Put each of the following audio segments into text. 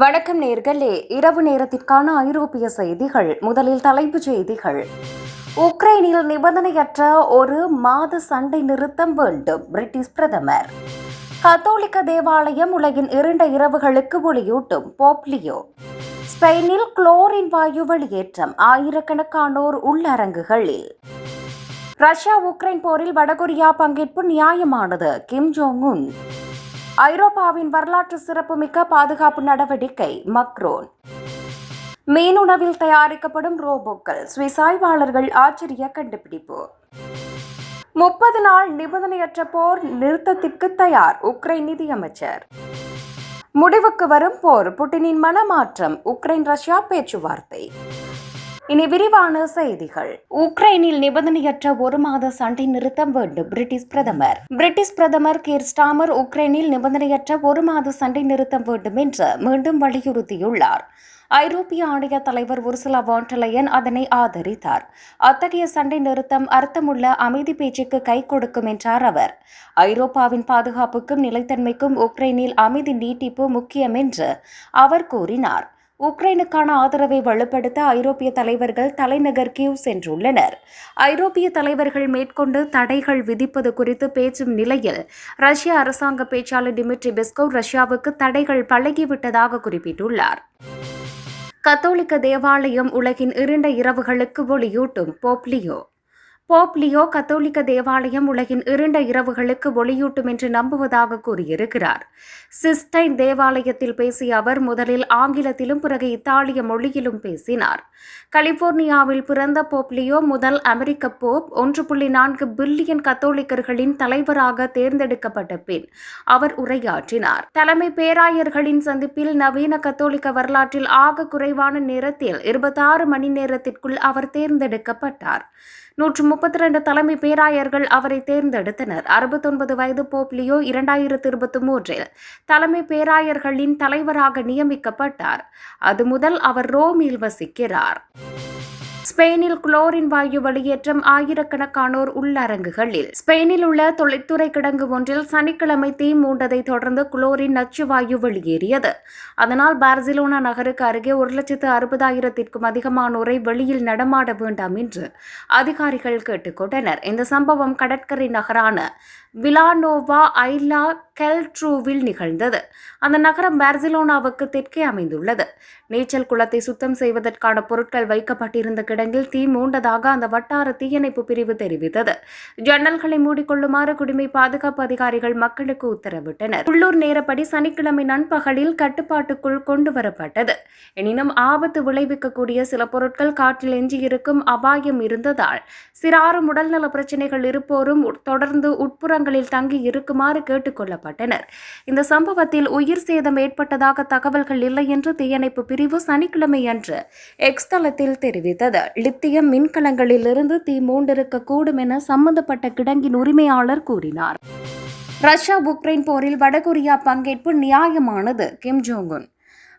வணக்கம் நேர்களே. இரவு நேரத்திற்கான ஐரோப்பிய செய்திகள். முதலில் தலைப்புச் செய்திகள். உக்ரைனில் நிபந்தனையற்ற ஒரு மாத சண்டை நிறுத்தம் வேண்டும் பிரிட்டிஷ் பிரதமர். கத்தோலிக்க தேவாலயம் உலகின் இரண்டு இரவுகளுக்கு ஒளியூட்டும் போப்லியோ ஸ்பெயினில் குளோரின் வாயு வெளியேற்றம் ஆயிரக்கணக்கானோர் உள்ளரங்குகளில். ரஷ்யா உக்ரைன் போரில் வடகொரியா பங்கேற்பு நியாயமானது கிம் ஜோங் உன். ஐரோப்பாவின் வரலாற்று சிறப்புமிக்க பாதுகாப்பு நடவடிக்கை மக்ரோன். மீனுணவில் தயாரிக்கப்படும் ரோபோக்கள் சுவிஸ் ஆய்வாளர்கள் ஆச்சரிய கண்டுபிடிப்பு. முப்பது நாள் நிபந்தனையற்ற போர் நிறுத்தத்திற்கு தயார் உக்ரைன் நிதியமைச்சர். முடிவுக்கு வரும் போர் புட்டினின் மனமாற்றம் உக்ரைன் ரஷ்யா பேச்சுவார்த்தை. இனி விரிவான செய்திகள். உக்ரைனில் நிபந்தனையற்ற ஒரு மாத சண்டை நிறுத்தம் வேண்டும் பிரிட்டிஷ் பிரதமர். பிரிட்டிஷ் பிரதமர் கீர் ஸ்டாமர் உக்ரைனில் நிபந்தனையற்ற ஒரு மாத சண்டை நிறுத்தம் வேண்டும் என்று மீண்டும் வலியுறுத்தியுள்ளார். ஐரோப்பிய ஆணைய தலைவர் உர்சுலா வாண்டலையன் அதனை ஆதரித்தார். அத்தகைய சண்டை நிறுத்தம் அர்த்தமுள்ள அமைதி பேச்சுக்கு கை கொடுக்கும் என்றார் அவர். ஐரோப்பாவின் பாதுகாப்புக்கும் நிலைத்தன்மைக்கும் உக்ரைனில் அமைதி நீட்டிப்பு முக்கியம் என்று அவர் கூறினார். உக்ரைனுக்கான ஆதரவை வலுப்படுத்த ஐரோப்பிய தலைவர்கள் தலைநகர் கியூ சென்றுள்ளனர். ஐரோப்பிய தலைவர்கள் மேற்கொண்டு தடைகள் விதிப்பது குறித்து பேச்சும் நிலையில் ரஷ்ய அரசாங்க பேச்சாளர் டிமிட்ரி பெஸ்கோவ் ரஷ்யாவுக்கு தடைகள் பழகிவிட்டதாக குறிப்பிட்டுள்ளார். கத்தோலிக்க தேவாலயம் உலகின் இருண்ட இரவுகளுக்கு ஒளியூட்டும் போப்லியோ. போப் லியோ கத்தோலிக்க தேவாலயம் உலகின் இருண்ட இரவுகளுக்கு ஒளியூட்டும் என்று நம்புவதாக கூறியிருக்கிறார். சிஸ்டைன் தேவாலயத்தில் பேசிய அவர் முதலில் ஆங்கிலத்திலும் பிறகு இத்தாலிய மொழியிலும் பேசினார். கலிபோர்னியாவில் பிறந்த போப் லியோ முதல் அமெரிக்க போப் ஒன்று புள்ளி நான்கு பில்லியன் கத்தோலிக்கர்களின் தலைவராக தேர்ந்தெடுக்கப்பட்ட பின் அவர் உரையாற்றினார். தலைமை பேராயர்களின் சந்திப்பில் நவீன கத்தோலிக்க வரலாற்றில் ஆக குறைவான நேரத்தில் இருபத்தாறு மணி நேரத்திற்குள் அவர் தேர்ந்தெடுக்கப்பட்டார். நூற்று முப்பத்தி ரெண்டு தலைமை பேராயர்கள் அவரை தேர்ந்தெடுத்தனர். அறுபத்தொன்பது வயது போப்லியோ இரண்டாயிரத்து இருபத்தி மூன்றில் தலைமை பேராயர்களின் தலைவராக நியமிக்கப்பட்டார். அது முதல் அவர் ரோமில் வசிக்கிறார். ஸ்பெயினில் குளோரின் வாயு வெளியேற்றம் ஆயிரக்கணக்கானோர் உள்ளரங்குகளில். ஸ்பெயினில் உள்ள தொழிற்துறை கிடங்கு ஒன்றில் சனிக்கிழமை தீ மூண்டதை தொடர்ந்து குளோரின் நச்சு வாயு வெளியேறியது. அதனால் பார்சிலோனா நகருக்கு அருகே ஒரு லட்சத்து அறுபதாயிரத்திற்கும் அதிகமானோரை வெளியில் நடமாட வேண்டாம் என்று அதிகாரிகள் கேட்டுக்கொண்டனர். இந்த சம்பவம் கடற்கரை நகரான விலானோவா ஐலா கெல்ட்ரூவில் நிகழ்ந்தது. அந்த நகரம் பார்சிலோனாவுக்கு தெற்கே அமைந்துள்ளது. நீச்சல் குளத்தை சுத்தம் செய்வதற்கான பொருட்கள் வைக்கப்பட்டிருந்த கிடங்கில் தீ மூண்டதாக அந்த வட்டார தீயணைப்பு பிரிவு தெரிவித்தது. ஜன்னல்களை மூடிக்கொள்ளுமாறு குடிமை பாதுகாப்பு அதிகாரிகள் மக்களுக்கு உத்தரவிட்டனர். உள்ளூர் நேரப்படி சனிக்கிழமை நண்பகலில் கட்டுப்பாட்டுக்குள் கொண்டு வரப்பட்டது எனினும் ஆபத்து விளைவிக்கக்கூடிய சில பொருட்கள் காற்றில் எஞ்சியிருக்கும் அபாயம் இருந்ததால் சிறாரும் உடல்நல பிரச்சினைகள் இருப்போரும் தொடர்ந்து உட்புற உட்புறங்களில் தங்கி இருக்குமாறு கேட்டுக்கொள்ளப்பட்டனர் இந்த சம்பவத்தில் உயிர் சேதம் ஏற்பட்டதாக தகவல்கள் இல்லை என்று தீயணைப்பு பிரிவு சனிக்கிழமை அன்று எக்ஸ் தளத்தில் தெரிவித்தது. லித்தியம் மின்கலங்களிலிருந்து தீ மூண்டிருக்கக்கூடும் என சம்பந்தப்பட்ட கிடங்கின் உரிமையாளர் கூறினார். ரஷ்யா உக்ரைன் போரில் வடகொரியா பங்கேற்பு நியாயமானது. கிம் ஜோங்குன்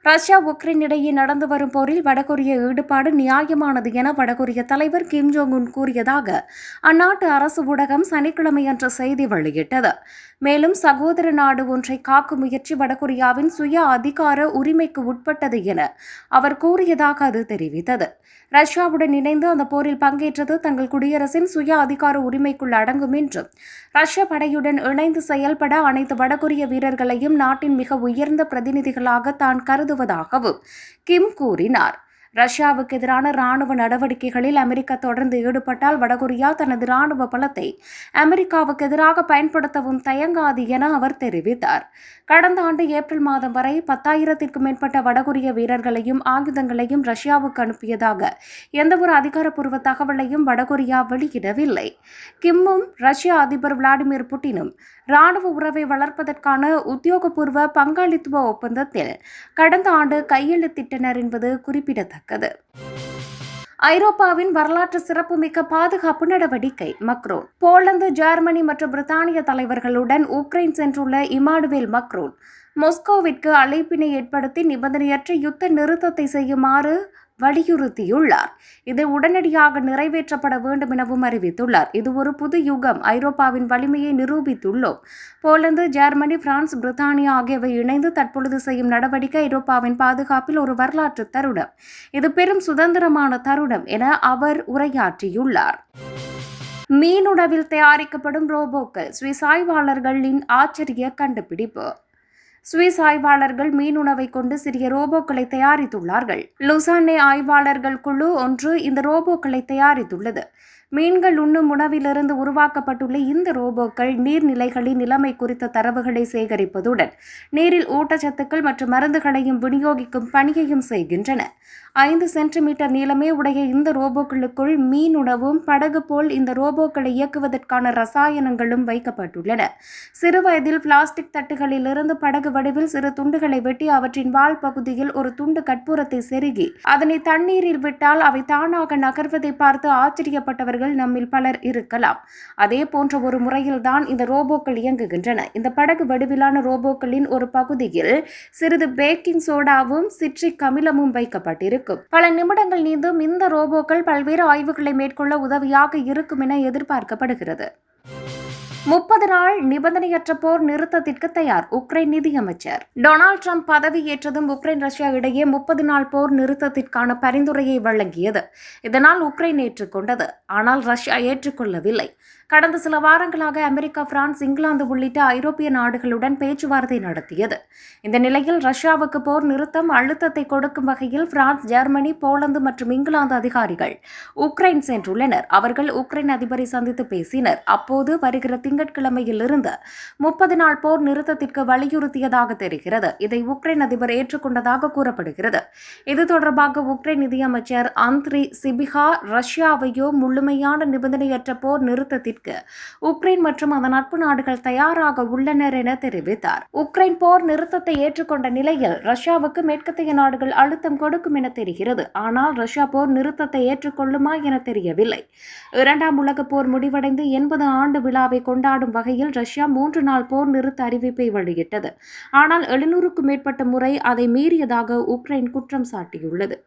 ரஷ்யா உக்ரைன் இடையே நடந்து வரும் போரில் வடகொரிய ஈடுபாடு நியாயமானது என வடகொரிய தலைவர் கிம் ஜோங் உன் கூறியதாக அந்நாட்டு அரசு ஊடகம் சனிக்கிழமை அன்று செய்தி வெளியிட்டது. மேலும் சகோதர நாடு ஒன்றை காக்கும் முயற்சி வடகொரியாவின் சுய அதிகார உரிமைக்கு உட்பட்டது என அவர் கூறியதாக அது தெரிவித்தது. ரஷ்யாவுடன் இணைந்து அந்த போரில் பங்கேற்றது தங்கள் குடியரசின் சுய அதிகார உரிமைக்குள் அடங்கும் என்றும் ரஷ்ய படையுடன் இணைந்து செயல்பட அனைத்து வடகொரிய வீரர்களையும் நாட்டின் மிக உயர்ந்த பிரதிநிதிகளாக தான் கருதுவதாகவும் கிம் கூறினார். ரஷ்யாவுக்கு எதிரான ராணுவ நடவடிக்கைகளில் அமெரிக்கா தொடர்ந்து ஈடுபட்டால் வடகொரியா தனது ராணுவ பலத்தை அமெரிக்காவுக்கு எதிராக பயன்படுத்தவும் தயங்காது என அவர் தெரிவித்தார். கடந்த ஆண்டு ஏப்ரல் மாதம் வரை பத்தாயிரத்திற்கும் மேற்பட்ட வடகொரிய வீரர்களையும் ஆயுதங்களையும் ரஷ்யாவுக்கு அனுப்பியதாக எந்தவொரு அதிகாரப்பூர்வ தகவலையும் வடகொரியா வெளியிடவில்லை. கிம்மும் ரஷ்ய அதிபர் விளாடிமிர் புட்டினும் ராணுவ உறவை வளர்ப்பதற்கான உத்தியோகபூர்வ பங்காளித்துவ ஒப்பந்தத்தில் கடந்த ஆண்டு கையெழுத்திட்டனர் என்பது குறிப்பிடத்தக்கது. ஐரோப்பாவின் வரலாற்று சிறப்புமிக்க பாதுகாப்பு நடவடிக்கை மக்ரோன் போலந்து ஜெர்மனி மற்றும் பிரித்தானிய தலைவர்களுடன் உக்ரைன் சென்றுள்ள இமானுவேல் மக்ரோன் மொஸ்கோவிற்கு அழைப்பினை ஏற்படுத்தி நிபந்தனையற்ற யுத்த நிறுத்தத்தை செய்யுமாறு வலியுறுத்தியுள்ளார். இது உடனடியாக நிறைவேற்றப்பட வேண்டும் எனவும் அறிவித்துள்ளார். இது ஒரு புது யுகம். ஐரோப்பாவின் வலிமையை நிரூபித்துள்ளோம். போலந்து ஜெர்மனி பிரான்ஸ் பிரித்தானியா ஆகியவை இணைந்து தற்பொழுது செய்யும் நடவடிக்கை ஐரோப்பாவின் பாதுகாப்பில் ஒரு வரலாற்று தருணம். இது பெரும் சுதந்திரமான தருணம் என அவர் உரையாற்றியுள்ளார். மீனுணவில் தயாரிக்கப்படும் ரோபோக்கள் சுவிஸ் ஆய்வாளர்களின் ஆச்சரிய கண்டுபிடிப்பு. சுவிஸ் ஆய்வாளர்கள் மீன் உணவை கொண்டு சிறிய ரோபோக்களை தயாரித்துள்ளார்கள். லுசானே ஆய்வாளர்கள் குழு ஒன்று இந்த ரோபோக்களை தயாரித்துள்ளது. மீன்கள் உண்ணும் உணவிலிருந்து உருவாக்கப்பட்டுள்ள இந்த ரோபோக்கள் நீர்நிலைகளின் நிலைமை குறித்த தரவுகளை சேகரிப்பதுடன் நீரில் ஊட்டச்சத்துக்கள் மற்றும் மருந்துகளையும் விநியோகிக்கும் பணியையும் செய்கின்றன. ஐந்து சென்டிமீட்டர் நீளமே உடைய இந்த ரோபோக்களுக்குள் மீன் உணவும் படகு போல் இந்த ரோபோக்களை இயக்குவதற்கான ரசாயனங்களும் வைக்கப்பட்டுள்ளன. சிறுவயதில் பிளாஸ்டிக் தட்டுகளிலிருந்து படகு வடிவில் சிறு துண்டுகளை வெட்டி அவற்றின் வால் பகுதியில் ஒரு துண்டு கற்பூரத்தை செருகி அதனை தண்ணீரில் விட்டால் அவை தானாக நகர்வதை பார்த்து ஆச்சரியப்பட்டவர்கள் நம்மில் பலர் இருக்கலாம். அதே போன்ற ஒரு முறையில்தான் இந்த ரோபோக்கள் இயங்குகின்றன. இந்த படகு வடிவிலான ரோபோக்களின் ஒரு பகுதியில் சிறிது பேக்கிங் சோடாவும் சிட்ரிக் அமிலமும் வைக்கப்பட்டிருக்கும். பல நிமிடங்கள் நீந்தும் இந்த ரோபோக்கள் பல்வேறு ஆய்வுகளை மேற்கொள்ள உதவியாக இருக்கும் என எதிர்பார்க்கப்படுகிறது. முப்பது நாள் நிபந்தனையற்ற போர் நிறுத்தத்திற்கு தயார் உக்ரைன் நிதியமைச்சர். டொனால்ட் ட்ரம்ப் பதவியேற்றதும் உக்ரைன் ரஷ்யா இடையே முப்பது நாள் போர் நிறுத்தத்திற்கான பரிந்துரையை வழங்கியது. இதனால் உக்ரைன் ஏற்றுக்கொண்டது. ஆனால் ரஷ்யா ஏற்றுக்கொள்ளவில்லை. கடந்த சில வாரங்களாக அமெரிக்கா பிரான்ஸ் இங்கிலாந்து உள்ளிட்ட ஐரோப்பிய நாடுகளுடன் பேச்சுவார்த்தை நடத்தியது. இந்த நிலையில் ரஷ்யாவுக்கு போர் நிறுத்தம் அழுத்தத்தை கொடுக்கும் வகையில் பிரான்ஸ் ஜெர்மனி போலந்து மற்றும் இங்கிலாந்து அதிகாரிகள் உக்ரைன் சென்றுள்ளனர். அவர்கள் உக்ரைன் அதிபரை சந்தித்து பேசினர். அப்போது வருகிற திங்கட்கிழமையிலிருந்து முப்பது நாள் போர் நிறுத்தத்திற்கு வலியுறுத்தியதாக தெரிகிறது. இதை உக்ரைன் அதிபர் ஏற்றுக்கொண்டதாக கூறப்படுகிறது. இது தொடர்பாக உக்ரைன் நிதியமைச்சர் அந்த்ரி சிபிகா ரஷ்யாவையோ முழுமையான நிபந்தனையற்ற போர் நிறுத்தத்திற்கு உக்ரைன் மற்றும் அதன் நட்பு நாடுகள் தயாராக உள்ளனர் என தெரிவித்தார். உக்ரைன் போர் நிறுத்தத்தை ஏற்றுக்கொண்ட நிலையில் ரஷ்யாவுக்கு மேற்கத்திய நாடுகள் அழுத்தம் கொடுக்கும் என தெரிகிறது. ஆனால் ரஷ்யா போர் நிறுத்தத்தை ஏற்றுக்கொள்ளுமா என தெரியவில்லை. இரண்டாம் உலக போர் முடிவடைந்து எண்பது ஆண்டு விழாவை கொண்டாடும் வகையில் ரஷ்யா மூன்று நாள் போர் நிறுத்த அறிவிப்பை வெளியிட்டது. ஆனால் எழுநூறுக்கும் மேற்பட்ட முறை அதை மீறியதாக உக்ரைன் குற்றம் சாட்டியுள்ளது.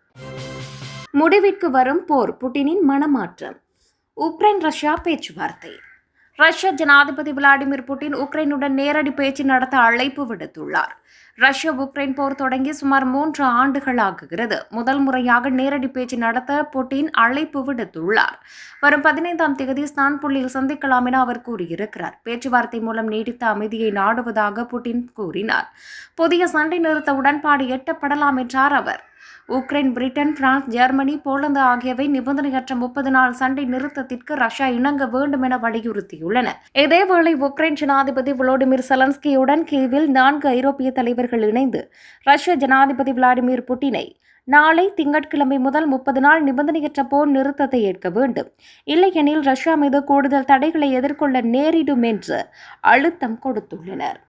முடிவிற்கு வரும் போர் புட்டினின் மனமாற்றம். உக்ரைன் ரஷ்யா பேச்சுவார்த்தை. ரஷ்ய ஜனாதிபதி விளாடிமிர் புட்டின் உக்ரைனுடன் நேரடி பேச்சு நடத்த அழைப்பு விடுத்துள்ளார். ரஷ்ய உக்ரைன் போர் தொடங்கி சுமார் மூன்று ஆண்டுகள் ஆகுகிறது. முதல் முறையாக நேரடி பேச்சு நடத்த புட்டின் அழைப்பு விடுத்துள்ளார். வரும் பதினைந்தாம் தேதி ஸ்தான்புள்ளியில் சந்திக்கலாம் என அவர் கூறியிருக்கிறார். பேச்சுவார்த்தை மூலம் நீடித்த அமைதியை நாடுவதாக புட்டின் கூறினார். புதிய சண்டை நிறுத்த உடன்பாடு எட்டப்படலாம் என்றார் அவர். Ukraine Britain France Germany Poland ஆகியவை நிபந்தனையற்ற முப்பது நாள் சண்டை நிறுத்தத்திற்கு ரஷ்யா இணங்க வேண்டும் என வலியுறுத்தியுள்ளன. இதேவேளை உக்ரைன் ஜனாதிபதி விளாடிமிர் செலன்ஸ்கியுடன் கீவில் நான்கு ஐரோப்பிய தலைவர்கள் இணைந்து ரஷ்ய ஜனாதிபதி விளாடிமிர் புட்டினை நாளை திங்கட்கிழமை முதல் முப்பது நாள் நிபந்தனையற்ற போர் நிறுத்தத்தை ஏற்க வேண்டும். இல்லையெனில் ரஷ்யா மீது கூடுதல் தடைகளை எதிர்கொள்ள நேரிடும் என்று அழுத்தம் கொடுத்துள்ளனர்.